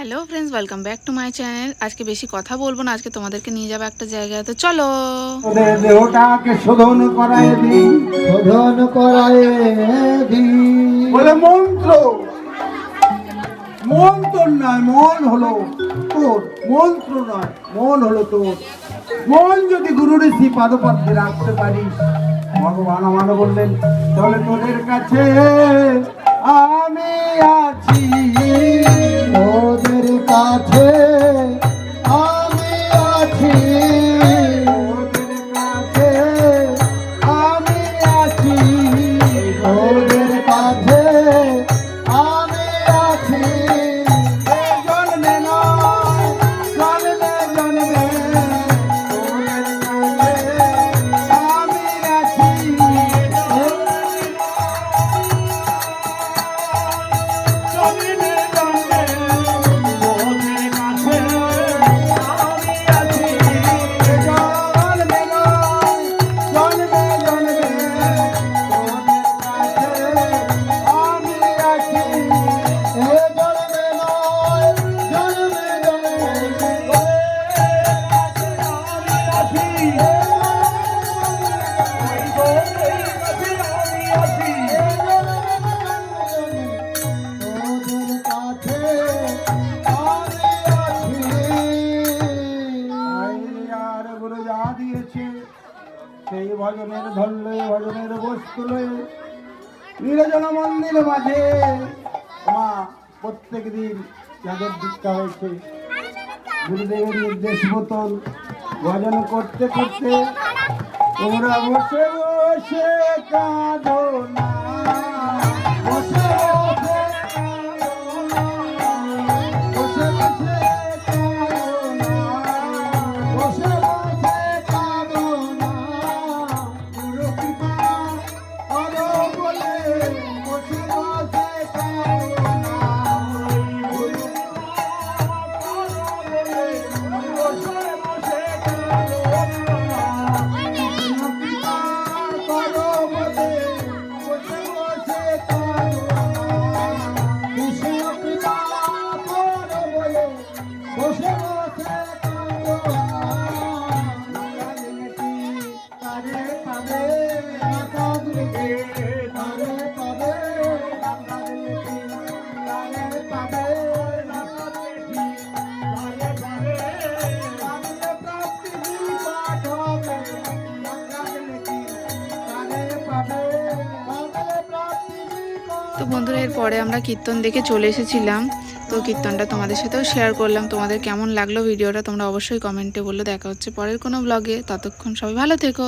Hello friends welcome back to my channel আজকে বেশি কথা বলব না, আজকে তোমাদেরকে নিয়ে যাব একটা জায়গায়। তো চলো। দেহটাকে বলে মন্ত্র। মন তোর নয়, মন হলো তোর। মন্ত্র নয়, মন হলো তোর। মন যদি গুরু ঋষি পাদপদ্মে রাখতে পারিস, ভগবান আমার বললেন, তাহলে তোদের কাছে আমি আছি। Amen. সেই ভজনের ধরলে, ভজনের বস্তু লয়ে নিরজন মন্দির মাঝে মা প্রত্যেক দিন যাদের দীক্ষা হয়েছে, গুরুদেবের নির্দেশ মতন ভজন করতে করতে তোমরা বসে বসে কাঁদো না। তো বন্ধুরা এরপরে আমরা কীর্তন দেখে চলে এসেছিলাম। তো কীর্তনটা তোমাদের সাথেও শেয়ার করলাম। তোমাদের কেমন লাগল ভিডিওটা তোমরা অবশ্যই কমেন্টে বলল। দেখা হচ্ছে পরের কোনো ব্লগে ততক্ষণ সবাই ভালো থেকো।